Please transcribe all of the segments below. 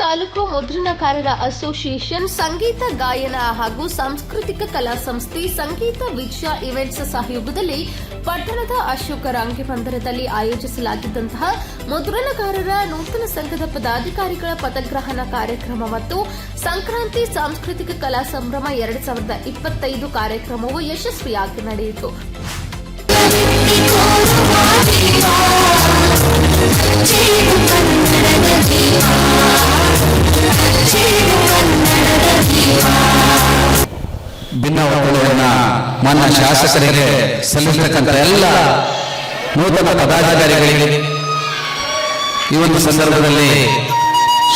ತಾಲೂಕು ಮುದ್ರಣಕಾರರ ಅಸೋಸಿಯೇಷನ್ ಸಂಗೀತ ಗಾಯನ ಹಾಗೂ ಸಾಂಸ್ಕೃತಿಕ ಕಲಾ ಸಂಸ್ಥೆ ಸಂಗೀತ ವಿಜಯ ಇವೆಂಟ್ಸ್ ಸಹಯೋಗದಲ್ಲಿ ಪಟ್ಟಣದ ಅಶೋಕ ರಾಂಗಿ ಮಂದಿರದಲ್ಲಿ ಆಯೋಜಿಸಲಾಗಿದ್ದಂತಹ ಮುದ್ರಣಕಾರರ ನೂತನ ಸಂಘದ ಪದಾಧಿಕಾರಿಗಳ ಪದಗ್ರಹಣ ಕಾರ್ಯಕ್ರಮ ಮತ್ತು ಸಂಕ್ರಾಂತಿ ಸಾಂಸ್ಕೃತಿಕ ಕಲಾ ಸಂಭ್ರಮ ಎರಡ್ ಸಾವಿರದ ಇಪ್ಪತ್ತೈದು ಕಾರ್ಯಕ್ರಮವು ಯಶಸ್ವಿಯಾಗಿ ನಡೆಯಿತು. ಶಾಸಕರಿಗೆ ಸಲ್ಲಿಸತಕ್ಕಂಥ ಎಲ್ಲ ನೂತನ ಪದಾಧಿಕಾರಿಗಳಿಗೆ ಈ ಒಂದು ಸಂದರ್ಭದಲ್ಲಿ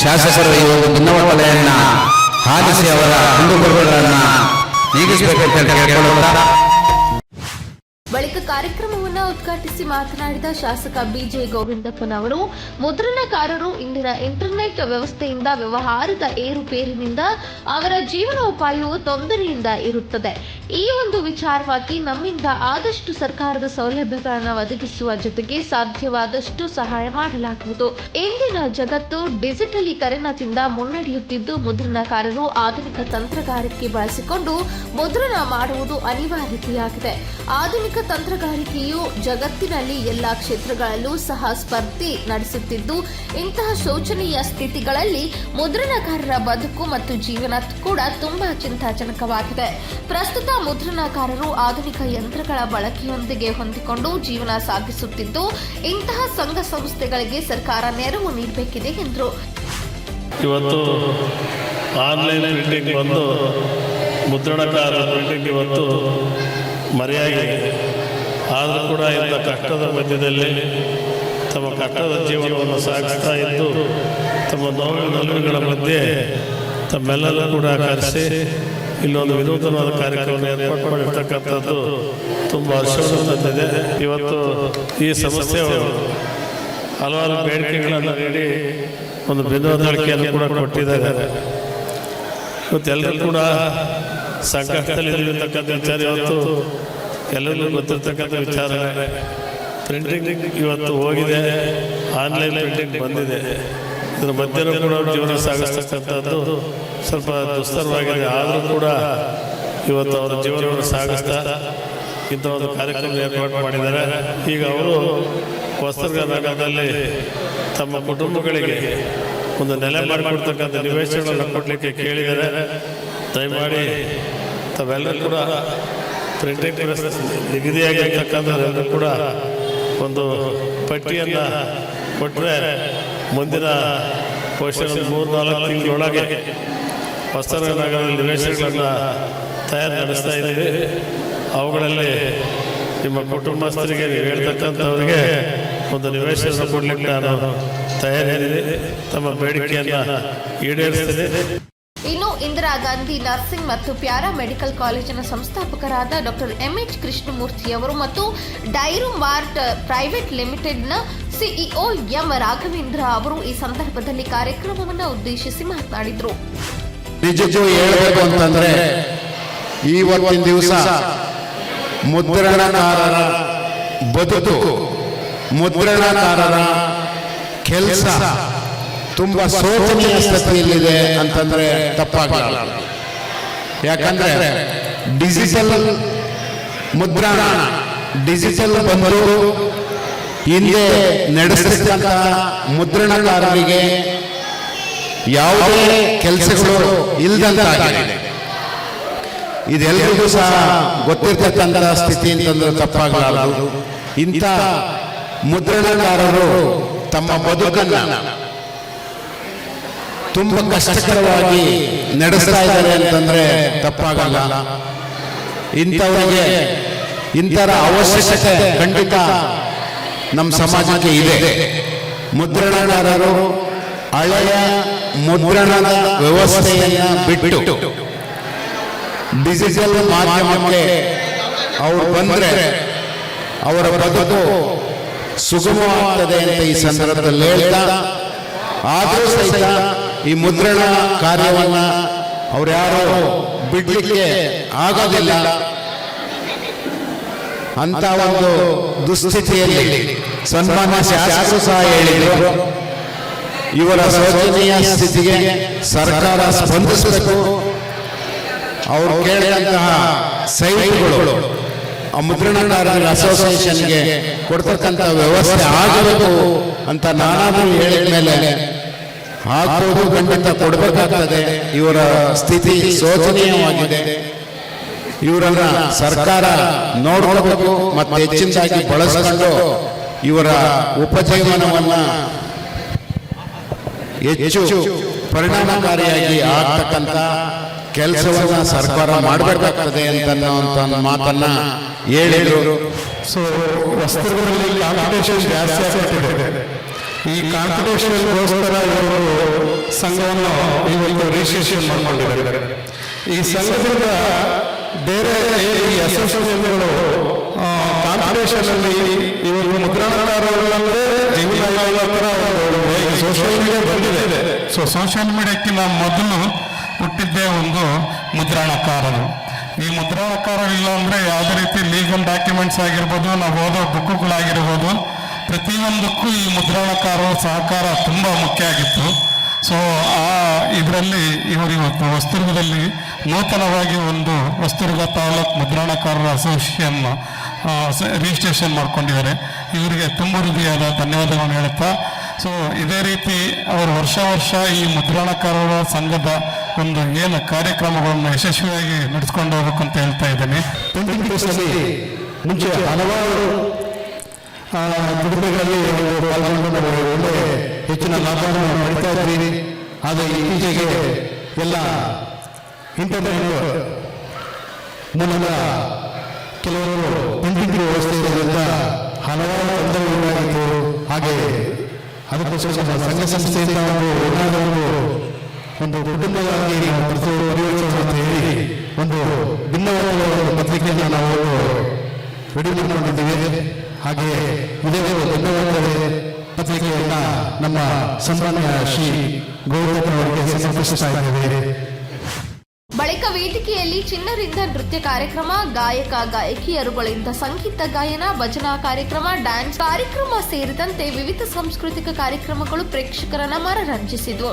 ಶಾಸಕರು ಈ ಒಂದು ಭಿನ್ನವಲಯನ್ನ ಆಲಿಸಿ ಅವರ ನೀಗಿಸಬೇಕು ನೀಗಿಸಬೇಕಂತ ಕೇಳಿಕೊಳ್ಳುತ್ತಾ ಬಳಿಕ ಕಾರ್ಯಕ್ರಮವನ್ನು ಉದ್ಘಾಟಿಸಿ ಮಾತನಾಡಿದ ಶಾಸಕ ಬಿಜೆ ಗೋವಿಂದಪ್ಪನವರು ಮುದ್ರಣಕಾರರು ಇಂದಿನ ಇಂಟರ್ನೆಟ್ ವ್ಯವಸ್ಥೆಯಿಂದ ವ್ಯವಹಾರದ ಏರುಪೇರಿನಿಂದ ಅವರ ಜೀವನೋಪಾಯವು ತೊಂದರೆಯಿಂದ ಇರುತ್ತದೆ. ಈ ಒಂದು ವಿಚಾರವಾಗಿ ನಮ್ಮಿಂದ ಆದಷ್ಟು ಸರ್ಕಾರದ ಸೌಲಭ್ಯಗಳನ್ನು ಒದಗಿಸುವ ಜೊತೆಗೆ ಸಾಧ್ಯವಾದಷ್ಟು ಸಹಾಯ ಮಾಡಲಾಗುವುದು. ಇಂದಿನ ಜಗತ್ತು ಡಿಜಿಟಲೀಕರಣದಿಂದ ಮುನ್ನಡೆಯುತ್ತಿದ್ದು ಮುದ್ರಣಕಾರರು ಆಧುನಿಕ ತಂತ್ರಗಾರಿಕೆ ಬಳಸಿಕೊಂಡು ಮುದ್ರಣ ಮಾಡುವುದು ಅನಿವಾರ್ಯತೆಯಾಗಿದೆ. ಆಧುನಿಕ ತಂತ್ರಗಾರಿಕೆಯು ಜಗತ್ತಿನಲ್ಲಿ ಎಲ್ಲಾ ಕ್ಷೇತ್ರಗಳಲ್ಲೂ ಸಹ ಸ್ಪರ್ಧೆ ನಡೆಸುತ್ತಿದ್ದು, ಇಂತಹ ಶೋಚನೀಯ ಸ್ಥಿತಿಗಳಲ್ಲಿ ಮುದ್ರಣಕಾರರ ಬದುಕು ಮತ್ತು ಜೀವನ ಕೂಡ ತುಂಬಾ ಚಿಂತಾಜನಕವಾಗಿದೆ. ಪ್ರಸ್ತುತ ಮುದ್ರಣಕಾರರು ಆಧುನಿಕ ಯಂತ್ರಗಳ ಬಳಕೆಯೊಂದಿಗೆ ಹೊಂದಿಕೊಂಡು ಜೀವನ ಸಾಗಿಸುತ್ತಿದ್ದು, ಇಂತಹ ಸಂಘ ಸಂಸ್ಥೆಗಳಿಗೆ ಸರ್ಕಾರ ನೆರವು ನೀಡಬೇಕಿದೆ ಎಂದರು. ಇವತ್ತು ಆನ್ಲೈನ್ ಪ್ರಿಂಟಿಂಗ್ ಬಂದು ಮುದ್ರಣಕಾರ ಇವತ್ತು ಮರೆಯಾಗಿದೆ. ಆದರೂ ಕೂಡ ಇಂಥ ಕಷ್ಟದ ಮಧ್ಯದಲ್ಲಿ ತಮ್ಮ ಕಷ್ಟದ ಜೀವನವನ್ನು ಸಾಗಿಸ್ತಾ ಇದ್ದು, ತಮ್ಮ ನೋವು ನಲುವುಗಳ ಮಧ್ಯೆ ತಮ್ಮೆಲ್ಲರೂ ಕೂಡ ಕರೆಸಿ, ಇಲ್ಲೊಂದು ವಿನೂತನವಾದ ಕಾರ್ಯಕ್ರಮವನ್ನು ಏರ್ಪಾಡು ಮಾಡಿರ್ತಕ್ಕಂಥದ್ದು ತುಂಬ ಹರ್ಷವನ್ನು ತಂದಿದೆ ಇವತ್ತು ಈ ಸಮಸ್ಯೆ ಹಲವಾರು ಬೇಡಿಕೆಗಳನ್ನು ನೀಡಿ ಒಂದು ಬೆನ್ನುವದಳಿಕೆಯನ್ನು ಕೂಡ ಕೊಟ್ಟಿದ್ದಾರೆ. ಇವತ್ತೆಲ್ಲರೂ ಕೂಡ ಸಂಕಷ್ಟದಲ್ಲಿ ವಿಚಾರ ಇವತ್ತು ಎಲ್ಲರಿಗೂ ಗೊತ್ತಿರ್ತಕ್ಕಂಥ ವಿಚಾರ ಪ್ರಿಂಟಿಂಗ್ ಇವತ್ತು ಹೋಗಿದೆ ಆನ್ಲೈನ್ ಪ್ರಿಂಟಿಂಗ್ ಬಂದಿದೆ. ಇದ್ರ ಮಧ್ಯೆ ಕೂಡ ಜೀವನ ಸಾಗಿಸ್ತಕ್ಕಂಥದ್ದು ಸ್ವಲ್ಪ ದುಸ್ತರವಾಗಿದೆ. ಆದರೂ ಕೂಡ ಇವತ್ತು ಅವರ ಜೀವನವನ್ನು ಸಾಗಿಸ್ತಾ ಇಂಥ ಒಂದು ಕಾರ್ಯಕ್ರಮ ಏರ್ಪಾಡು ಮಾಡಿದ್ದಾರೆ. ಈಗ ಅವರು ಹೊಸದುರ್ಗ ತಮ್ಮ ಕುಟುಂಬಗಳಿಗೆ ಒಂದು ನೆಲೆ ಮಾಡಿಕೊಡ್ತಕ್ಕಂಥ ನಿವೇಶನಗಳನ್ನು ಕೊಡಲಿಕ್ಕೆ ಕೇಳಿದ್ದಾರೆ. ದಯಮಾಡಿ ತಾವೆಲ್ಲರೂ ಕೂಡ ಪ್ರಿಂಟಿಂಗ್ ನಿಗದಿಯಾಗಿರ್ತಕ್ಕಂಥದ್ದೆಲ್ಲರೂ ಕೂಡ ಒಂದು ಪಟ್ಟಿಯನ್ನು ಕೊಟ್ಟರೆ ಮುಂದಿನ ಬಹುಶಃ ಮೂರು ನಾಲ್ಕು ತಿಂಗಳೊಳಗೆ ಹೊಸದುರ್ಗ ನಗರದಲ್ಲಿ ನಿವೇಶನಗಳನ್ನು ತಯಾರು ನಡೆಸ್ತಾ ಇದ್ದೀವಿ. ಅವುಗಳಲ್ಲಿ ನಿಮ್ಮ ಕುಟುಂಬಸ್ಥರಿಗೆ ನೀವು ಹೇಳ್ತಕ್ಕಂಥವ್ರಿಗೆ ಒಂದು ನಿವೇಶನ ಕೊಡಲಿಕ್ಕೆ ನಾನು ತಯಾರಿದ್ದೀನಿ ತಮ್ಮ ಬೇಡಿಕೆಯನ್ನು ಈಡೇರಿಸ್ತೀನಿ ಇನ್ನು ಇಂದಿರಾ ಗಾಂಧಿ ನರ್ಸಿಂಗ್ ಮತ್ತು ಪ್ಯಾರಾ ಮೆಡಿಕಲ್ ಕಾಲೇಜಿನ ಸಂಸ್ಥಾಪಕರಾದ ಡಾಕ್ಟರ್ ಎಂಎಚ್ ಕೃಷ್ಣಮೂರ್ತಿ ಅವರು ಮತ್ತು ಡೈರು ಮಾರ್ಟ್ ಪ್ರೈವೇಟ್ ಲಿಮಿಟೆಡ್ನ ಸಿಇಒ ಎಂ ರಾಘವೇಂದ್ರ ಅವರು ಈ ಸಂದರ್ಭದಲ್ಲಿ ಕಾರ್ಯಕ್ರಮವನ್ನು ಉದ್ದೇಶಿಸಿ ಮಾತನಾಡಿದರು. ಮುದ್ರಣಕಾರರ ಬದುಕು, ಮುದ್ರಣಕಾರರ ಕೆಲಸ ತುಂಬಾ ಶೋಚನೀಯ ಸ್ಥಿತಿಯಲ್ಲಿದೆ ಅಂತಂದ್ರೆ ತಪ್ಪಾಗಲ್ಲ ಯಾಕಂದ್ರೆ ಡಿಜಿಟಲ್ ಮುದ್ರಣ ಡಿಜಿಟಲ್ ಬಂದು ಹಿಂದೆ ನಡೆಸತಕ್ಕಂಥ ಮುದ್ರಣಕಾರರಿಗೆ ಯಾವುದೇ ಕೆಲಸಗಳು ಇಲ್ಲದಂತಾಗಿದೆ. ಇದೆಲ್ಲರಿಗೂ ಸಹ ಗೊತ್ತಿರ್ತಕ್ಕಂಥ ಸ್ಥಿತಿ ಅಂತಂದ್ರೆ ತಪ್ಪಾಗಲಾರದು. ಇಂಥ ಮುದ್ರಣಕಾರರು ತಮ್ಮ ಬದುಕನ್ನ ತುಂಬ ಕಷ್ಟಕರವಾಗಿ ನಡೆಸ್ತಾ ಇದ್ದಾರೆ ಅಂತಂದ್ರೆ ತಪ್ಪಾಗಲ್ಲ. ಇಂಥವರಿಗೆ ಇಂಥರ ಅವಶ್ಯಕತೆ ಖಂಡಿತ ನಮ್ಮ ಸಮಾಜಕ್ಕೆ ಇದೆ. ಮುದ್ರಣಗಾರರು ಹಳೆಯ ಮುದ್ರಣದ ವ್ಯವಸ್ಥೆಯನ್ನು ಬಿಟ್ಟು ಡಿಜಿಟಲ್ ಮಾಧ್ಯಮಕ್ಕೆ ಅವರು ಬಂದರೆ ಅವರ ಬದುಕು ಸುಗಮವಾಗುತ್ತದೆ ಅಂತ ಈ ಸಂದರ್ಭದಲ್ಲಿ ಹೇಳ್ತಾ ಆದರೂ ಸಹಿತ ಈ ಮುದ್ರಣ ಕಾರ್ಯವನ್ನ ಯಾರು ಬಿಡ್ಲಿಕ್ಕೆ ಆಗೋದಿಲ್ಲ. ಅಂತ ಒಂದು ದುಸ್ಥಿತಿಯಲ್ಲಿ ಸನ್ಮಾನ್ಯ ಶಾಸಕರು ಸಹ ಹೇಳಿದರು. ಇವರ ಶೋಚನೀಯ ಸ್ಥಿತಿಗೆ ಸರ್ಕಾರ ಸ್ಪಂದಿಸಬೇಕು. ಅವರು ಕೇಳಿದಂತಹ ಸೈಟ್ಗಳು ಆ ಮುದ್ರಣಕಾರರ ಅಸೋಸಿಯೇಷನ್ಗೆ ಕೊಡ್ತಕ್ಕಂಥ ವ್ಯವಸ್ಥೆ ಆಗಬೇಕು ಅಂತ ನಾನಾದರೂ ಹೇಳಿದ ಮೇಲೆ ಹಾಕೋದು ಖಂಡಿತ ಕೊಡಬೇಕಾಗ್ತದೆ. ಇವರ ಸ್ಥಿತಿ ಶೋಚನೀಯವಾಗಿದೆ. ಇವರನ್ನ ಸರ್ಕಾರ ನೋಡ್ಕೋಬೇಕು, ಮತ್ತೆ ಹೆಚ್ಚಿನದಾಗಿ ಬಳಸಿಕೊಂಡು ಇವರ ಉಪಜೀವನವನ್ನ ಹೆಚ್ಚು ಪರಿಣಾಮಕಾರಿಯಾಗಿ ಆಗ್ತಕ್ಕಂಥ ಕೆಲಸವನ್ನ ಸರ್ಕಾರ ಮಾಡಬೇಕಾಗ್ತದೆ ಅಂತ ಮಾತನ್ನ ಹೇಳಿದರು. ಸೊ ಜಾಸ್ತಿ ಈ ಕಾಂಪಿಟೇಷನ್ಗೋಸ್ಕರ ಇವರು ಸಂಘವನ್ನು ಇವತ್ತು ರಿಜಿಸ್ಟ್ರೇಷನ್ ಮಾಡಿಕೊಂಡಿದ್ದಾರೆ. ಈ ಸಂಘದಿಂದ ಬೇರೆ ಅಸೋಸಿಯೇಷನ್ಗಳು ಕಾಂಪಿಟೇಷನ್ ಅಲ್ಲಿ ಇವರು ಮುದ್ರಣಕಾರರಂದ್ರೆ ಜೀವನ ಸೋಷಿಯಲ್ ಮೀಡಿಯಾ ಬಂದಿದೆ. ಸೊ ಸೋಷಿಯಲ್ ಮೀಡಿಯಾಕ್ಕಿಂತ ಮೊದಲು ಹುಟ್ಟಿದ್ದೇ ಒಂದು ಮುದ್ರಣಕಾರರು. ಈ ಮುದ್ರಣಕಾರರಿಲ್ಲ ಅಂದರೆ ಯಾವುದೇ ರೀತಿ ಲೀಗಲ್ ಡಾಕ್ಯುಮೆಂಟ್ಸ್ ಆಗಿರ್ಬೋದು, ನಾವು ಓದೋ ಬುಕ್ಕುಗಳಾಗಿರ್ಬೋದು ಪ್ರತಿಯೊಂದಕ್ಕೂ ಈ ಮುದ್ರಣಕಾರರ ಸಹಕಾರ ತುಂಬ ಮುಖ್ಯ ಆಗಿತ್ತು. ಸೊ ಆ ಇದರಲ್ಲಿ ಇವರು ಇವತ್ತು ಹೊಸದುರ್ಗದಲ್ಲಿ ನೂತನವಾಗಿ ಒಂದು ವಸ್ತುರ್ಗ ತಾಲೂಕು ಮುದ್ರಣಕಾರರ ಅಸೋಸಿಯೇಷನ್ ರಿಜಿಸ್ಟ್ರೇಷನ್ ಮಾಡ್ಕೊಂಡಿದ್ದಾರೆ. ಇವರಿಗೆ ತುಂಬ ಹೃದಯದ ಧನ್ಯವಾದಗಳನ್ನು ಹೇಳುತ್ತಾ ಸೊ ಇದೇ ರೀತಿ ಅವರು ವರ್ಷ ವರ್ಷ ಈ ಮುದ್ರಣಕಾರರ ಸಂಘದ ಒಂದು ಏನು ಕಾರ್ಯಕ್ರಮಗಳನ್ನು ಯಶಸ್ವಿಯಾಗಿ ನಡೆಸ್ಕೊಂಡು ಹೋಗ್ಬೇಕು ಅಂತ ಹೇಳ್ತಾ ಇದ್ದೇನೆ. ಹಲವಾರು ದುಡಿಮೆಗಳಲ್ಲಿ ಪಾಲ್ಗೊಂಡು ಒಳ್ಳೆ ಹೆಚ್ಚಿನ ಲಾಭವನ್ನು ಪಡಿತಾ ಇದ್ದೀವಿ ಆದರೆ ಇತ್ತೀಚೆಗೆ ಎಲ್ಲ ಇಂಟರ್ನೆಟ್ ಮೂಲಕ ಕೆಲವರು ಪಿಂಟಿಂಗ್ ವ್ಯವಸ್ಥೆ ಇರೋದ್ರಿಂದ ಹಲವಾರು ತೊಂದರೆಗಳಾಗಿತ್ತು ಹಾಗೆ ಅದಕ್ಕೋಸ್ಕರ ಸಂಘ ಸಂಸ್ಥೆಯಿಂದ ಒಂದು ಏನಾದರೂ ಒಂದು ಕುಟುಂಬವಾಗಿ ಅಂತ ಹೇಳಿ ಒಂದು ಭಿನ್ನವಾದ ಪತ್ರಿಕೆಯನ್ನು ನಾವು ರೆಡಿ ಮಾಡಿಕೊಂಡಿದ್ದೀವಿ. ಹಾಗೆ ಇದೇ ಒಂದು ಭಿನ್ನವಾದ ಪತ್ರಿಕೆಯನ್ನ ನಮ್ಮ ಸನ್ಮಾನ್ಯ ಶ್ರೀ ಸಮರ್ಪಿಸ್ತಾ ಇದ್ದೇವೆ. ಬಳಿಕ ವೇದಿಕೆಯಲ್ಲಿ ಚಿನ್ನರಿಂದ ನೃತ್ಯ ಕಾರ್ಯಕ್ರಮ ಗಾಯಕ ಗಾಯಕಿಯರುಗಳಿಂದ ಸಂಗೀತ ಗಾಯನ ಭಜನಾ ಕಾರ್ಯಕ್ರಮ ಡ್ಯಾನ್ಸ್ ಕಾರ್ಯಕ್ರಮ ಸೇರಿದಂತೆ ವಿವಿಧ ಸಾಂಸ್ಕೃತಿಕ ಕಾರ್ಯಕ್ರಮಗಳು ಪ್ರೇಕ್ಷಕರನ್ನ ಮನರಂಜಿಸಿದ್ವು.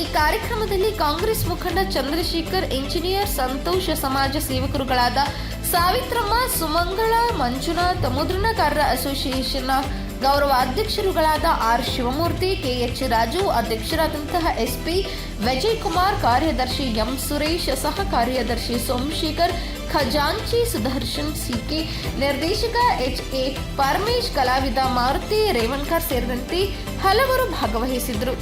ಈ ಕಾರ್ಯಕ್ರಮದಲ್ಲಿ ಕಾಂಗ್ರೆಸ್ ಮುಖಂಡ ಚಂದ್ರಶೇಖರ್, ಇಂಜಿನಿಯರ್ ಸಂತೋಷ ಸಮಾಜ ಸೇವಕರುಗಳಾದ ಸಾವಿತ್ರಮ್ಮ, ಸುಮಂಗಳ, ಮಂಜುನಾಥ್, ಮುದ್ರಣಕಾರರ ಅಸೋಸಿಯೇಷನ್ನ ಗೌರವ ಅಧ್ಯಕ್ಷರುಗಳಾದ ಆರ್ ಶಿವಮೂರ್ತಿ, ಕೆಎಚ್ ರಾಜು, ಅಧ್ಯಕ್ಷರಾದಂತಹ ಎಸ್ಪಿ ವಿಜಯ್ ಕುಮಾರ್ ಕಾರ್ಯದರ್ಶಿ ಎಂ ಸುರೇಶ್, ಸಹ ಕಾರ್ಯದರ್ಶಿ ಸೋಮಶೇಖರ್, ಖಜಾಂಚಿ ಸುದರ್ಶನ್, ಸಿಕೆ ನಿರ್ದೇಶಕ ಎಚ್ ಎ ಪರಮೇಶ್, ಕಲಾವಿದ ಮಾರುತಿ, ರೇವಣ್ಕರ್ ಸೇರಿದಂತೆ ಹಲವರು ಭಾಗವಹಿಸಿದ್ರು